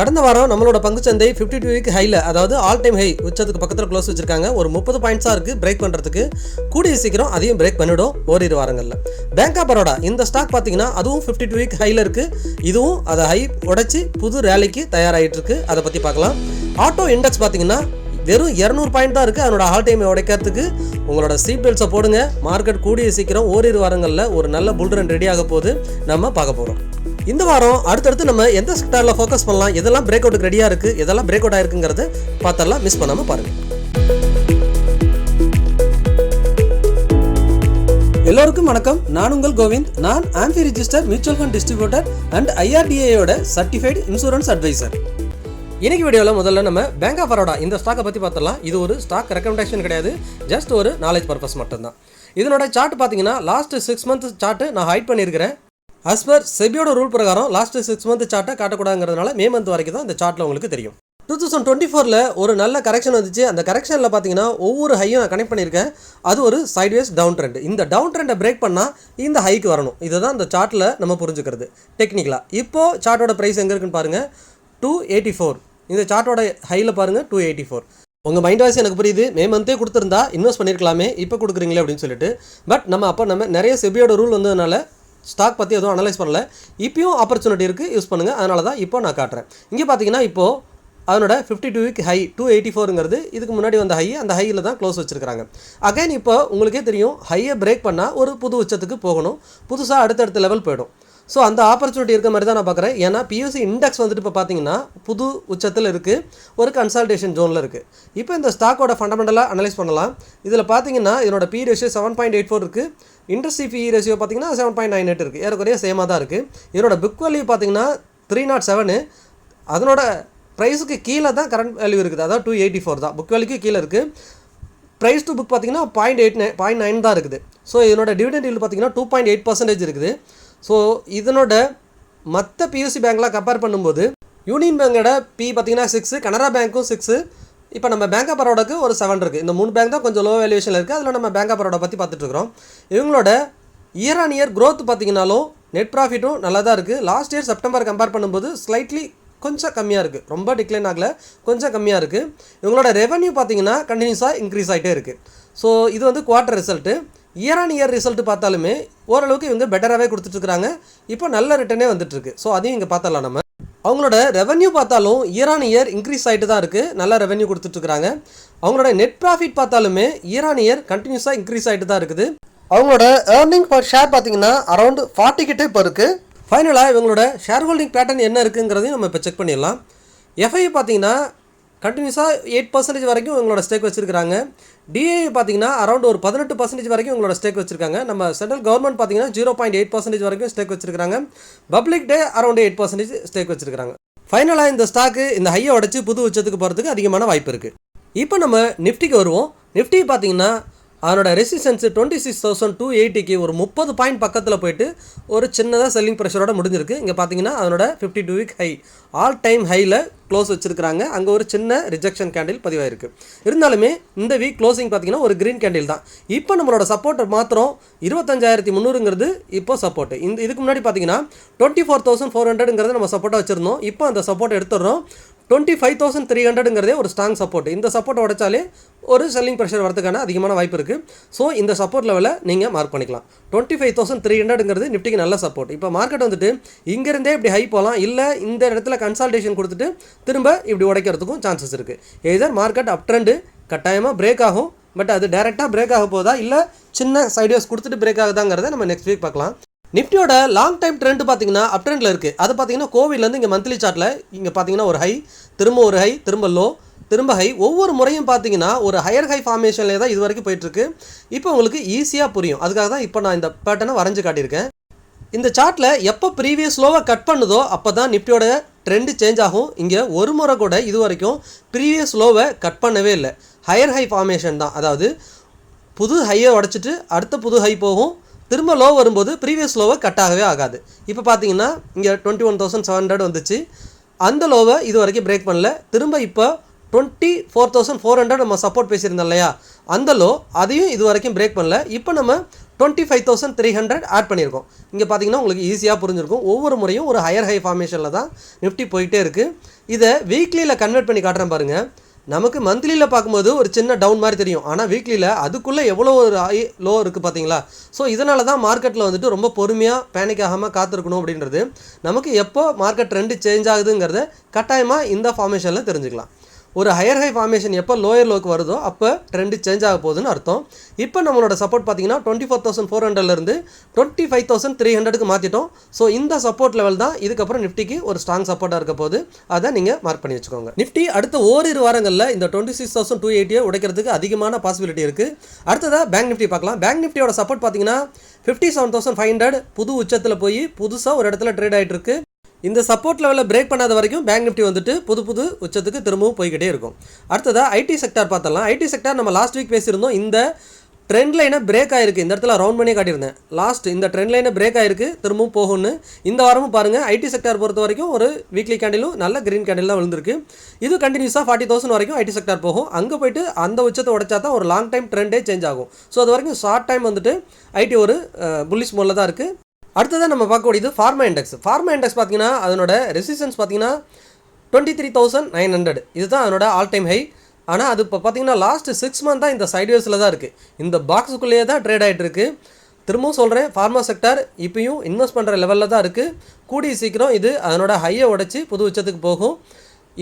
கடந்த வாரம் நம்மளோட பங்குச்சந்தை ஃபிஃப்டி டூ வீக் ஹைல அதாவது ஆல் டைம் ஹை உச்சத்துக்கு பக்கத்தில் க்ளோஸ் வச்சிருக்காங்க. ஒரு முப்பது பாயிண்ட்ஸாக இருக்குது பிரேக் பண்ணுறதுக்கு கூடிய சீக்கிரம் அதையும் பிரேக் பண்ணிடும் ஓரிரு வாரங்களில். பேங்க் ஆஃப் பரோடா இந்த ஸ்டாக் பார்த்தீங்கன்னா அதுவும் ஃபிஃப்டி டூ வீக் ஹைல இருக்குது இதுவும் அதை ஹை உடைச்சி புது ரேலிக்கு தயாராகிட்டு இருக்கு. அதை பற்றி பார்க்கலாம். ஆட்டோ இண்டெக்ஸ் பார்த்தீங்கன்னா வெறும் இரநூறு பாயிண்ட் தான் இருக்குது அதனோட ஆல் டைமை உடைக்கிறதுக்கு உங்களோட சீட் பெல்ட்ஸை போடுங்க. மார்க்கெட் கூடிய சீக்கிரம் ஓரிரு வாரங்களில் ஒரு நல்ல புல்ரன் ரெடி ஆக போகுது. நம்ம பார்க்க போகிறோம் இந்த வாரம் அடுத்தடுத்து நம்ம எந்த செக்டாரில் ஃபோக்கஸ் பண்ணலாம் எதெல்லாம் பிரேக் அவுட்டுக்கு ரெடியாக இருக்குது எதெல்லாம் பிரேக் அவுட் ஆயிருக்குங்கிறத பார்த்தெல்லாம் மிஸ் பண்ணாமல் பாருங்கள் எல்லோருக்கும் வணக்கம். நான் உங்கள் கோவிந்த். நான் AMFI register mutual fund distributor and ஐஆர்டிஏயோட certified insurance advisor இன்னைக்கு வீடியோவில் முதல்ல நம்ம பேங்க் ஆஃப் பரோடா இந்த ஸ்டாக்கை பற்றி பார்த்தலாம் இது ஒரு ஸ்டாக் ரெக்கமெண்டேஷன் கிடையாது. ஜஸ்ட் ஒரு நாலேஜ் பர்பஸ் மட்டும்தான். இதனோட சார்ட் பார்த்தீங்கன்னா லாஸ்ட் சிக்ஸ் மந்த் சார்ட்டு நான் ஹைட் பண்ணியிருக்கிறேன். அஸ் பர் செபியோட ரூல் பிரகாரம் லாஸ்ட் சிக்ஸ் மந்த் சார்ட்டை காட்டக்கூடாதுங்கிறதுனால மே மந்த் வரைக்கும் தான் இந்த சார்ட்டில் உங்களுக்கு தெரியும். டூ தௌசண்ட் டுவெண்ட்டி ஃபோரில் ஒரு நல்ல கரெக்ஷன் வந்துச்சு. அந்த கரெக்ஷனில் பார்த்தீங்கன்னா ஒவ்வொரு ஹையும் நான் கனெக்ட் பண்ணியிருக்கேன். அது ஒரு சைட்வேஸ் டவுன் ட்ரெண்ட் இந்த டவுன் ட்ரெண்டை பிரேக் பண்ணால் இந்த ஹைக்கு வரணும். இதுதான் இந்த சார்ட்டில் நம்ம புரிஞ்சுக்கிறது. டெக்னிக்கலாக இப்போது சார்ட்டோட ப்ரைஸ் எங்கே இருக்குன்னு பாருங்கள் டூ எயிட்டி ஃபோர் இந்த சார்ட்டோட ஹையில் பாருங்கள் டூ எயிட்டி ஃபோர் உங்கள் மைண்ட் வாய்ஸ் எனக்கு புரியுது. மே மந்தே கொடுத்துருந்தா இன்வெஸ்ட் பண்ணியிருக்கலாமே இப்போ கொடுக்குறீங்களே அப்படின்னு சொல்லிட்டு. பட் நம்ம அப்போ நம்ம நிறைய செபியோட ரூல் வந்ததுனால ஸ்டாக் பற்றி எதுவும் அனலைஸ் பண்ணல. இப்பயும் ஆப்பர்ச்சுனிட்டி இருக்குது யூஸ் பண்ணுங்கள் அதனால தான் இப்போ நான் காட்டுறேன். இங்கே பார்த்தீங்கன்னா இப்போது அதனோட fifty two week high two eighty ஃபோருங்கிறது இதுக்கு முன்னாடி வந்த ஹை அந்த ஹையில் தான் க்ளோஸ் வச்சுருக்காங்க அகைன் இப்போ உங்களுக்கே தெரியும் ஹையை பிரேக் பண்ணால் ஒரு புது உச்சத்துக்கு போகணும். புதுசாக அடுத்தடுத்த லெவல் போயிடும். ஸோ அந்த ஆப்பர்ச்சுனிட்டி இருக்க மாதிரி தான் நான் பார்க்குறேன் ஏன்னா பியூசி இண்டெக்ஸ் வந்துட்டு இப்போ பார்த்தீங்கன்னா புது உச்சத்தில் இருக்குது ஒரு கன்சல்டேஷன் ஜோனில் இருக்குது இப்போ இந்த ஸ்டாக்கோட ஃபண்டமெண்டலாக அனலைஸ் பண்ணலாம். இதில் பார்த்தீங்கன்னா இதனோட P ratio seven point eight four இருக்குது இன்ட்ரெஸ்ட் ஃபீ ரேஷியோ பார்த்தீங்கன்னா செவன் பாயிண்ட் நைன் எயிட் இருக்குது ஏறக்குறைய சேமாக தான் இருக்குது இதனோட புக் வேல்யூ பார்த்தீங்கன்னா த்ரீ நாட் செவனு அதனோட ப்ரைஸுக்கு கீழே தான் கரண்ட் வேல்யூ இருக்குது. அதாவது டூ எயிட்டி ஃபோர் தான் புக் வேல்யூக்கு கீழே இருக்குது ப்ரைஸ் டு புக் பார்த்தீங்கன்னா point eight nine point nine தான் இருக்குது. ஸோ இதனோட டிவிடெண்ட் yield பார்த்தீங்கன்னா டூ பாயிண்ட் எயிட் பர்சன்டேஜ் இருக்குது. ஸோ இதனோட மற்ற பியூசி பேங்க்லாம் கம்பேர் பண்ணும்போது யூனியன் பேங்கோட பி பார்த்தீங்கன்னா சிக்ஸு கனரா பேங்க்கும் சிக்ஸு இப்போ நம்ம பேங்க் ஆஃப் பரோடாக்கு ஒரு செவன் இருக்குது இந்த மூணு பேங்க் தான் கொஞ்சம் லோ வேல்யூஷனில் இருக்குது அதில் நம்ம பேங்க் ஆஃப் பரோடா பற்றி பார்த்துட்டு இருக்கிறோம். இவங்களோட இயர் ஆன் இயர் க்ரோத் பார்த்தீங்கனாலும் நெட் ப்ராஃபிட்டும் நல்லா தான் இருக்குது லாஸ்ட் இயர் செப்டம்பர் கம்பேர் பண்ணும்போது ஸ்லைட்லி கொஞ்சம் கம்மியாக இருக்குது ரொம்ப டிக்ளைன் ஆகல. கொஞ்சம் கம்மியாக இருக்குது இவங்களோட ரெவன்யூ பார்த்தீங்கன்னா கண்டினியூஸாக இன்க்ரீஸ் ஆகிட்டே இருக்குது ஸோ இது வந்து quarter result year on year result பார்த்தாலுமே ஓரளவுக்கு இவங்க பெட்டராகவே கொடுத்துட்ருக்குறாங்க இப்போ நல்ல ரிட்டர்னே வந்துட்டுருக்கு ஸோ அதையும் இங்கே பார்த்தலாம் நம்ம. அவங்களோட ரெவன்யூ பார்த்தாலும் இயர் ஆன் இயர் இன்க்ரீஸ் ஆகிட்டு தான் இருக்குது நல்லா ரெவன்யூ கொடுத்துட்ருக்காங்க அவங்களோட நெட் ப்ராஃபிட் பார்த்தாலுமே இயர் ஆன் இயர் கண்டினியூஸாக இன்க்ரீஸ் ஆகிட்டு தான் இருக்குது. அவங்களோட ஏர்னிங் பர் ஷேர் பார்த்தீங்கன்னா அரௌண்ட் ஃபார்ட்டி கிட்டே இப்போ இருக்குது ஃபைனலாக இவங்களோட ஷேர் ஹோல்டிங் பேட்டர்ன் என்ன இருக்குங்கிறதையும் நம்ம இப்போ செக் பண்ணிடலாம். எஃப்ஐ பார்த்தீங்கன்னா கண்டினியூஸாக எயிட் பர்சன்டேஜ் வரைக்கும் உங்களோட ஸ்டேக் வச்சுருக்காங்க டிஏ பார்த்தீங்கன்னா அரௌண்ட் ஒரு பதினெட்டு பர்சன்டேஜ் வரைக்கும் உங்களோட ஸ்டேக் வச்சிருக்காங்க. நம்ம சென்ட்ரல் கவர்மெண்ட் பார்த்தீங்கன்னா ஜீரோ பாயிண்ட் எயிட் பர்சன்டேஜ் வரைக்கும் ஸ்டேக் வச்சிருக்காங்க public day around eight percentage stake வச்சிருக்காங்க ஃபைனலாக இந்த ஸ்டாக்கு இந்த ஹையை உடச்சி புது உச்சத்துக்கு போகிறதுக்கு அதிகமான வாய்ப்பு இருக்குது இப்போ நம்ம நிஃப்டிக்கு வருவோம். நிஃப்டி பார்த்தீங்கன்னா அதனோட resistance twenty six thousand two எயிட்டிக்கு ஒரு முப்பது பாயிண்ட் பக்கத்தில் போயிட்டு ஒரு சின்னதாக செல்லிங் ப்ரெஷரோட முடிஞ்சிருக்கு. இங்கே பார்த்தீங்கன்னா அதனோட fifty two week high all time ஹையில் க்ளோஸ் வச்சுருக்காங்க அங்கே ஒரு சின்ன ரிஜெக்ஷன் கேண்டில் பதிவாயிருக்கு. இருந்தாலுமே இந்த வீக் க்ளோசிங் பார்த்தீங்கன்னா ஒரு க்ரீன் கேண்டில் தான். இப்போ நம்மளோட சப்போர்ட் மாத்திரம் இருபத்தஞ்சாயிரத்தி முந்நூறுங்கிறது இப்போ சப்போர்ட் இந்த இதுக்கு முன்னாடி பார்த்தீங்கன்னா டுவெண்ட்டி ஃபோர் தௌசண்ட் ஃபோர் ஹண்ட்ரட்ங்கிறது நம்ம சப்போர்ட்டாக வச்சுருந்தோம். இப்போ அந்த சப்போர்ட் எடுத்துடுறோம். டுவெண்ட்டி ஃபைவ் தௌசண்ட் த்ரீ ஹண்ட்ரடுங்கிறதே ஒரு ஸ்ட்ராங் சப்போர்ட் இந்த சப்போர்ட் உடைச்சாலே ஒரு செல்லிங் ப்ரெஷர் வரதுக்கான அதிகமான வாய்ப்பு இருக்குது ஸோ இந்த சப்போர்ட் லெவலில் நீங்கள் மார்க் பண்ணிக்கலாம். டுவெண்ட்டி ஃபைவ் தௌசண்ட் த்ரீ ஹண்ட்ரட்ங்கிறது நிஃப்டிக்கு நல்ல சப்போர்ட் இப்போ மார்க்கெட் வந்துட்டு இங்கேருந்தே இப்படி ஹை போகலாம் இல்லை இந்த இடத்துல கன்சல்டேஷன் கொடுத்துட்டு திரும்ப இப்படி உடைக்கிறதுக்கும் சான்சஸ் இருக்குது எதர் மார்க்கெட் அப் ட்ரெண்டு கட்டாயமாக பிரேக் ஆகும் பட் அது டேரெக்டாக பிரேக் ஆக போதா இல்லை சின்ன சைடியோஸ் கொடுத்துட்டு பிரேக் ஆகுதாங்கிறத நம்ம நெக்ஸ்ட் வீக் பார்க்கலாம். நிஃப்டியோட லாங் டைம் ட்ரெண்ட் பார்த்தீங்கன்னா அப் ட்ரெண்டில் இருக்குது அது பார்த்தீங்கன்னா கோவிலேருந்து இங்கே மந்த்லி சார்ட்டில் இங்கே பார்த்தீங்கன்னா ஒரு ஹை திரும்ப ஒரு ஹை திரும்ப லோ திரும்ப ஹை ஒவ்வொரு முறையும் பார்த்தீங்கன்னா ஒரு ஹையர் ஹை ஃபார்மேஷன்லேயே தான் இது வரைக்கும் போயிட்டுருக்கு இப்போ உங்களுக்கு ஈஸியாக புரியும். அதுக்காக தான் இப்போ நான் இந்த பேட்டர்னை வரைஞ்சு காட்டியிருக்கேன். இந்த சார்ட்டில் எப்போ ப்ரீவியஸ் லோவை கட் பண்ணுதோ அப்போ தான் நிஃப்டியோட ட்ரெண்டு சேஞ்ச் ஆகும். இங்கே ஒரு முறை கூட இது வரைக்கும் ப்ரீவியஸ் லோவை கட் பண்ணவே இல்லை. ஹையர் ஹை ஃபார்மேஷன் தான். அதாவது புது ஹையை உடச்சிட்டு அடுத்த புது ஹை போகும். திரும்ப லோ வரும்போது ப்ரீவியஸ் லோவை கட் ஆகவே ஆகாது. இப்போ பார்த்தீங்கன்னா இங்கே twenty one thousand seven hundred வந்துச்சு. அந்த லோவை இது வரைக்கும் பிரேக் பண்ணல. திரும்ப இப்போ twenty four thousand four hundred நம்ம சப்போர்ட் பேசியிருந்தோம் இல்லையா? அந்த லோ அதையும் இது வரைக்கும் பிரேக் பண்ணல. இப்போ நம்ம twenty five thousand three hundred add பண்ணியிருக்கோம். இங்கே பார்த்தீங்கன்னா உங்களுக்கு ஈஸியாக புரிஞ்சிருக்கும். ஒவ்வொரு முறையும் ஒரு ஹையர் ஹை ஃபார்மேஷனில் தான் நிஃப்டி போயிட்டே இருக்குது இதை வீக்லியில் கன்வெர்ட் பண்ணி காட்டுறேன் பாருங்கள் நமக்கு மந்த்லியில் பார்க்கும்போது ஒரு சின்ன டவுன் மாதிரி தெரியும். ஆனால் வீக்லியில் அதுக்குள்ளே எவ்வளோ ஒரு ஹை லோ இருக்குது பார்த்தீங்களா ஸோ இதனால தான் மார்க்கெட்டில் வந்துட்டு ரொம்ப பொறுமையாக பேனிக் ஆகாமல் காத்திருக்கணும் அப்படின்றது. நமக்கு எப்போ மார்க்கெட் ட்ரெண்டு சேஞ்ச் ஆகுதுங்கிறத கட்டாயமாக இந்த ஃபார்மேஷனில் தெரிஞ்சுக்கலாம். ஒரு ஹையர் ஹை ஃபார்மேஷன் எப்போ லோயர் லோக்கு வருதோ அப்போ ட்ரெண்டு சேஞ்ச் ஆக போகுதுன்னு அர்த்தம். இப்போ நம்மளோட சப்போர்ட் பார்த்தீங்கன்னா டுவெண்ட்டி ஃபோர் தௌசண்ட் ஃபோர் ஹண்ட்ரட்லேருந்து டுவெண்ட்டி ஃபைவ் தௌசண்ட் த்ரீ ஹண்ட்ரடுக்கு மாற்றிட்டோம் ஸோ இந்த சப்போர்ட் லெவல் தான் இதுக்கப்புறம் நிஃப்டிக்கு ஒரு ஸ்ட்ராங் சப்போர்ட்டாக இருக்க போது அதை நீங்கள் மார்க் பண்ணி வச்சுக்கோங்க. நிஃப்டி அடுத்த ஓரிரு வாரங்களில் இந்த டுவெண்ட்டி சிக்ஸ் தௌசண்ட் டூ எயிட்டியை உடைக்கிறதுக்கு அதிகமான பாசிபிலிட்டி இருக்குது அடுத்ததாக பேங்க் நிஃப்டி பார்க்கலாம். பேங்க் நிஃப்டியோட சப்போர்ட் பார்த்தீங்கன்னா fifty seven thousand five hundred புது உச்சத்தில் போய் புதுசாக ஒரு இடத்துல ட்ரேட் ஆகிட்டு இருக்கு. இந்த சப்போர்ட் லெவலில் பிரேக் பண்ணாத வரைக்கும் பேங்க் நிஃப்டி வந்துட்டு புது புது உச்சத்துக்கு திரும்பவும் போய்கிட்டே இருக்கும். அடுத்ததாக ஐடி செக்டார் பார்த்தலாம் ஐடி செக்டார் நம்ம லாஸ்ட் வீக் பேசியிருந்தோம். இந்த ட்ரெண்ட் லைனை பிரேக் ஆகிருக்கு இந்த இடத்துல ரவுண்ட் பண்ணி காட்டியிருந்தேன். லாஸ்ட் இந்த ட்ரெண்ட் லைனை பிரேக் ஆயிருக்கு. திரும்பவும் போகும்னு. இந்த வாரமும் பாருங்கள் ஐடி செக்டார் பொறுத்த வரைக்கும் ஒரு வீக்லி கேண்டிலும் நல்ல க்ரீன் கேண்டில் தான் விழுந்திருக்கு. இது கண்டினியூஸாக ஃபார்ட்டி தௌசண்ட் வரைக்கும் ஐடி செக்டார் போகும். அங்கே போயிட்டு அந்த உச்சத்தை உடைச்சா தான் ஒரு லாங் டைம் ட்ரெண்டே சேஞ்ச் ஆகும். ஸோ அது வரைக்கும் ஷார்ட் டைம் வந்துட்டு ஐடி ஒரு புல்லிஷ் மோலில் தான் இருக்குது அடுத்ததான் நம்ம பார்க்கக்கூடியது ஃபார்மா இண்டெக்ஸ் ஃபார்மா இண்டெக்ஸ் பார்த்தீங்கன்னா அதனோட ரெசிஸ்டன்ஸ் பார்த்தீங்கன்னா twenty three thousand nine hundred இதுதான் அதனோட ஆல் டைம் ஹை ஆனால் அது இப்போ பார்த்தீங்கன்னா லாஸ்ட்டு சிக்ஸ் மந்த் தான் இந்த சைட்வேஸில் தான் இருக்குது இந்த பாக்ஸுக்குள்ளேயே தான் ட்ரேட் ஆகிட்டு இருக்குது திரும்பவும் சொல்கிறேன் ஃபார்மா செக்டார் இப்பயும் இன்வெஸ்ட் பண்ணுற லெவலில் தான் இருக்குது கூடிய சீக்கிரம் இது அதனோட ஹையை உடைச்சி புது உச்சத்துக்கு போகும்.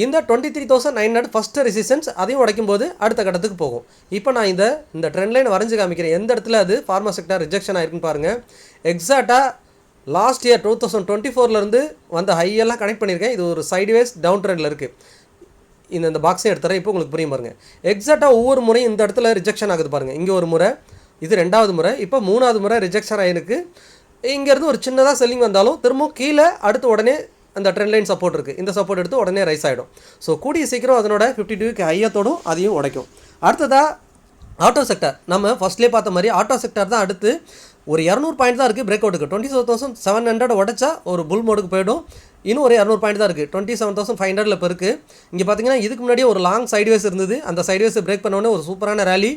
இந்த twenty three thousand nine hundred first resistance அதையும் உடைக்கும் போது அடுத்த கட்டத்துக்கு போகும். இப்போ நான் இந்த இந்த ட்ரெண்ட் லைன் வரைஞ்சு காமிக்கிறேன். எந்த இடத்துல அது ஃபார்மா செக்டர் ரிஜெக்ஷன் ஆயிருக்குன்னு பாருங்கள் எக்ஸாக்டாக last year two thousand twenty ஃபோர்லேருந்து வந்த ஹையெல்லாம் கனெக்ட் பண்ணியிருக்கேன். இது ஒரு சைடுவேஸ் டவுன் ட்ரெண்டில் இருக்குது இந்த இந்த பாக்ஸையும் எடுத்துறேன். இப்போ உங்களுக்கு புரியும் பாருங்கள் எக்ஸாக்டாக ஒவ்வொரு முறையும் இந்த இடத்துல ரிஜெக்ஷன் ஆகுது பாருங்கள் இங்கே ஒரு முறை இது ரெண்டாவது முறை இப்போ மூணாவது முறை ரிஜெக்ஷன் ஆகிருக்கு இங்கேருந்து ஒரு சின்னதாக செல்லிங் வந்தாலும் திரும்பவும் கீழே அடுத்து உடனே அந்த ட்ரெண்ட் லைன் சப்போர்ட் இருக்குது இந்த சப்போர்ட் எடுத்து உடனே ரைஸ் ஆகிடும் ஸோ கூடிய சீக்கிரம் அதனோட ஃபிஃப்டி டூக்கு ஐயத்தோடும் அதையும் உடைக்கும். அடுத்ததாக ஆட்டோ செக்டர் நம்ம ஃபஸ்ட்லேயே பார்த்த மாதிரி ஆட்டோ செக்டர் தான் அடுத்து ஒரு இரநூறு பாயிண்ட் தான் இருக்குது break அவுட்டுக்கு twenty seven thousand seven hundred உடச்சா ஒரு புல் மோடுக்கு போயிடும். இன்னும் ஒரு இரநூறு பாயிண்ட் தான் இருக்குது டுவெண்ட்டி செவன் தௌசண்ட் ஃபைவ் ஹண்ட்ரட்ல இப்போ இருக்குது இங்கே பார்த்தீங்கன்னா இதுக்கு முன்னாடி ஒரு லாங் சைட்வேஸ் இருந்தது. அந்த சைட்வேஸை பிரேக் பண்ணோடனே ஒரு சூப்பரான ரேலி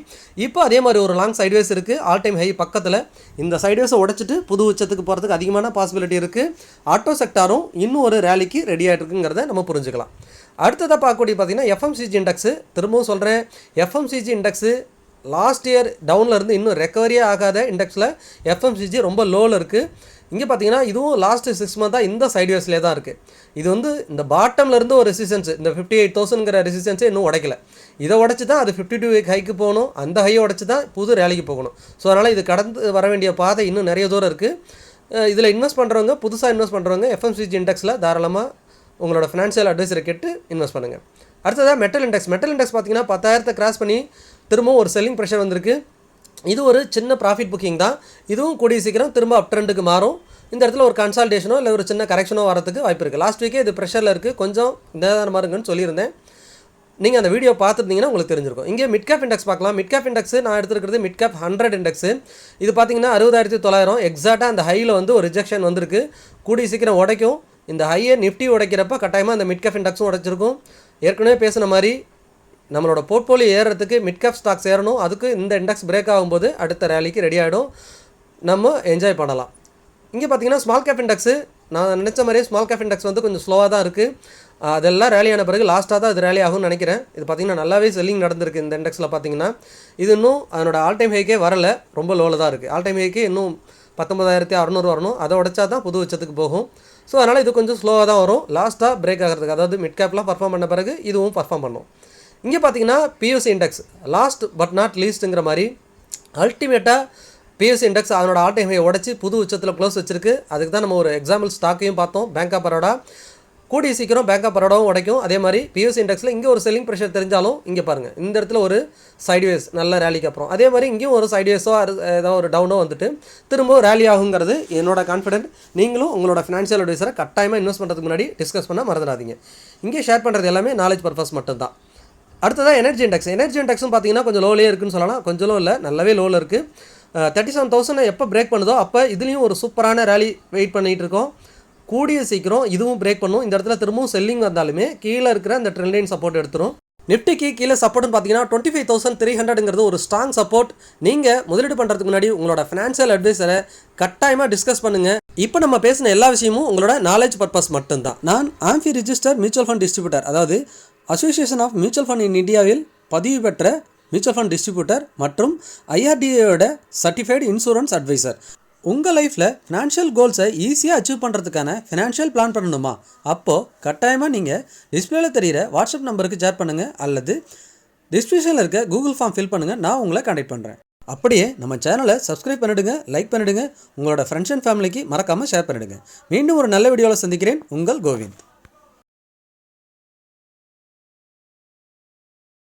இப்போ அதே மாதிரி ஒரு லாங் சைட்வேஸ் இருக்குது ஆல் டைம் ஹை பக்கத்தில். இந்த சைட்வேஸை உடைச்சிட்டு புது உச்சத்துக்கு போகிறதுக்கு அதிகமான பாசிபிலிட்டி இருக்குது ஆட்டோ செக்டாரும் இன்னும் ஒரு ரேலிக்கு ரெடி ஆகிட்டுருக்குங்கிறத நம்ம புரிஞ்சுக்கலாம். அடுத்ததாக பார்க்கக்கூடிய பார்த்தீங்கன்னா எஃப்எம்சிஜி இண்டெக்ஸு திரும்பவும் சொல்கிறேன் எஃப்எம்சிஜி இண்டெக்ஸு லாஸ்ட் இயர் டவுனில் இருந்து இன்னும் ரெக்கவரியே ஆகாத இண்டெக்ஸில் எஃப்எம்சிஜி ரொம்ப லோவில் இருக்குது இங்கே பார்த்தீங்கன்னா இதுவும் லாஸ்ட் சிக்ஸ் மந்த்தாக இந்த சைட்வேஸ்லேயே தான் இருக்குது இது வந்து இந்த பாட்டம்லேருந்து ஒரு ரெசிஸ்டன்ஸ் இந்த ஃபிஃப்டி எயிட் தௌசண்ட்ங்கிற ரெசிஸ்டன்ஸே இன்னும் உடைக்கல. இதை உடச்சி தான் அது ஃபிஃப்டி டூ ஹைக்கு போகணும். அந்த ஹையை உடச்சி தான் புது ரேலிக்கு போகணும். ஸோ அதனால் இது கடந்து வர வேண்டிய பாதை இன்னும் நிறைய தூரம் இருக்குது இதில் இன்வெஸ்ட் பண்ணுறவங்க புதுசாக இன்வெஸ்ட் பண்ணுறவங்க எஃப்எம்சிஜி இண்டெக்ஸில் தாராளமாக உங்களோட ஃபினான்ஷியல் அட்வைஸரை கேட்டு இன்வெஸ்ட் பண்ணுங்கள் அடுத்ததாக மெட்டல் இண்டெக்ஸ் மெட்டல் இண்டெக்ஸ் பார்த்தீங்கன்னா பத்தாயிரத்தை கிராஸ் பண்ணி திரும்பவும் ஒரு செல்லிங் ப்ரெஷர் வந்திருக்கு. இது ஒரு சின்ன ப்ராஃபிட் புக்கிங் தான். இதுவும் கூடிய சீக்கிரம் திரும்ப அப் ட்ரெண்டுக்கு மாறும். இந்த இடத்துல ஒரு கன்சால்டேஷனோ இல்லை ஒரு சின்ன கரெக்ஷனோ வரதுக்கு வாய்ப்பு இருக்குது லாஸ்ட் வீக்கே இது ப்ரெஷரில் இருக்குது கொஞ்சம் நிதானமாக இருங்கன்னு சொல்லியிருந்தேன். நீங்கள் அந்த வீடியோ பார்த்துருந்தீங்கன்னா உங்களுக்கு தெரிஞ்சிருக்கும். இங்கே மிட் கேப் இண்டெக்ஸ் பார்க்கலாம். மிட் கேப் இண்டெக்ஸ் நான் எடுத்துருக்கிறது மிட் கேப் ஹண்ட்ரட் இண்டெக்ஸ் இது பார்த்தீங்கன்னா அறுபதாயிரத்தி தொள்ளாயிரம். எக்ஸாக்டாக அந்த ஹையில் வந்து ஒரு ரிஜெக்ஷன் வந்திருக்கு. கூடிய சீக்கிரம் உடைக்கும். இந்த ஹையை நிஃப்டி உடைக்கிறப்ப கட்டாயமாக அந்த மிட் கேப் இண்டெக்ஸும் உடைச்சிருக்கும். ஏற்கனவே பேசின மாதிரி நம்மளோட போர்ட்ஃபோலியோ ஏறுறதுக்கு மிட்கேப் ஸ்டாக்ஸ் ஏறணும். அதுக்கு இந்த இண்டெக்ஸ் பிரேக் ஆகும்போது அடுத்த ரேலிக்கு ரெடி ஆகிடும் நம்ம என்ஜாய் பண்ணலாம். இங்கே பார்த்தீங்கன்னா ஸ்மால் கேப் இண்டெக்ஸு நான் நினச்ச மாதிரியே ஸ்மால் கேப் இண்டெக்ஸ் வந்து கொஞ்சம் ஸ்லோவாக தான் இருக்குது அதெல்லாம் ரேலியான பிறகு லாஸ்ட்டாக தான் இது ரேலி ஆகும்னு நினைக்கிறேன். இது பார்த்திங்கன்னா நல்லாவே செல்லிங் நடந்திருக்கு இந்த இண்டெக்ஸில் பார்த்தீங்கன்னா இது இன்னும் அதனோட ஆல் டைம் ஹைக்கே வரல. ரொம்ப லோவில் தான் இருக்குது ஆல் டைம் ஹைக்கே இன்னும் பத்தொம்பதாயிரத்தி அறநூறு வரணும். அதை உடச்சா தான் புது உச்சத்துக்கு போகும். ஸோ அதனால் இது கொஞ்சம் ஸ்லோவாக தான் வரும். லாஸ்ட்டாக பிரேக் ஆகிறதுக்கு அதாவது மிட் கேப்லாம் பர்ஃபார்ம் பண்ண பிறகு இதுவும் பர்ஃபார்ம் பண்ணும். இங்கே பார்த்தீங்கன்னா PSU index last but not லீஸ்ட்டுங்கிற மாதிரி அல்டிமேட்டாக பிஎஸ்சி இண்டெக்ஸ் அதனோட ஆல் டைம் ஹை உடச்சி புது உச்சத்தில் க்ளோஸ் வச்சிருக்கு. அதுக்கு தான் நம்ம ஒரு எக்ஸாம்பிள் ஸ்டாக்கையும் பார்த்தோம். பேங்க் ஆஃப் பரோடா கூடிய சீக்கிரம் பேங்க் ஆஃப் பரோடாவும் உடைக்கும். அதே மாதிரி பிஎஸ்சி இண்டெக்ஸில் இங்கே ஒரு செல்லிங் ப்ரெஷர் தெரிஞ்சாலும் இங்கே பாருங்கள் இந்த இடத்துல ஒரு சைட்வேஸ் நல்ல ரேலிக்கு அப்புறம். அதே மாதிரி இங்கேயும் ஒரு சைட்வேஸோ ஏதோ ஒரு டவுனோ வந்துட்டு திரும்பவும் ரேலி ஆகுங்கிறது என்னோட கான்ஃபிடென்ட் நீங்களும் உங்களோட ஃபினான்ஷியல் அட்வைசரை கட்டாயமாக இன்வெஸ்ட் பண்ணுறதுக்கு முன்னாடி டிஸ்கஸ் பண்ண மறந்துடாதீங்க. இங்கே ஷேர் பண்ணுறது எல்லாமே நாலேஜ் பர்பஸ் மட்டும்தான். அடுத்ததாக எனர்ஜி இண்டெக்ஸ் எனர்ஜி இண்டெக்ஸும் பார்த்தீங்கன்னா கொஞ்சம் லோலே இருக்குன்னு சொல்லலாம். கொஞ்சம் லோ இல்லை நல்லாவே லோவில் இருக்குது தேர்ட்டி செவன் தௌசண்ட் எப்போ பிரேக் பண்ணுதோ அப்போ இதுலேயும் ஒரு சூப்பரான ரேலி வெயிட் பண்ணிகிட்டு இருக்கோம். கூடிய சீக்கிரம் இதுவும் பிரேக் பண்ணும். இந்த இடத்துல திரும்பவும் செல்லிங் வந்தாலுமே கீழே இருக்கிற அந்த ட்ரெண்ட் லைன் சப்போர்ட் எடுத்துரும். நிஃப்டிக்கு கீழே சப்போர்ட்னு பார்த்தீங்கன்னா டுவெண்ட்டி ஃபைவ் தௌசண்ட் த்ரீ ஹண்ட்ரட்ங்கிறது ஒரு ஸ்ட்ராங் சப்போர்ட் நீங்கள் முதலீடு பண்ணுறதுக்கு முன்னாடி உங்களோட ஃபினான்ஷியல் அட்வைஸரை கட்டாயமாக டிஸ்கஸ் பண்ணுங்கள் இப்போ நம்ம பேசின எல்லா விஷயமும் உங்களோட நாலேஜ் பர்பஸ் மட்டும்தான். நான் AMFI registered mutual fund distributor அதாவது association of mutual fund in இந்தியாவில் பதிவு பெற்ற மியூச்சுவல் ஃபண்ட் டிஸ்ட்ரிபியூட்டர் மற்றும் ஐஆர்டிஏயோட சர்டிஃபைடு இன்சூரன்ஸ் அட்வைசர் உங்கள் லைஃப்பில் ஃபினான்ஷியல் கோல்ஸை ஈஸியாக அச்சீவ் பண்ணுறதுக்கான ஃபினான்ஷியல் பிளான் பண்ணணுமா? அப்போது கட்டாயமாக நீங்கள் டிஸ்பிளேல தெரிகிற வாட்ஸ்அப் நம்பருக்கு ஷேர் பண்ணுங்கள் அல்லது டிஸ்கிரிப்ஷனில் இருக்க கூகுள் ஃபார்ம் ஃபில் பண்ணுங்கள் நான் உங்களை கண்டெக்ட் பண்ணுறேன் அப்படியே நம்ம சேனலை சப்ஸ்கிரைப் பண்ணிடுங்க லைக் பண்ணிவிடுங்க உங்களோட ஃப்ரெண்ட்ஸ் அண்ட் ஃபேமிலிக்கு மறக்காமல் ஷேர் பண்ணிடுங்க. மீண்டும் ஒரு நல்ல வீடியோவில் சந்திக்கிறேன். உங்கள் கோவிந்த்.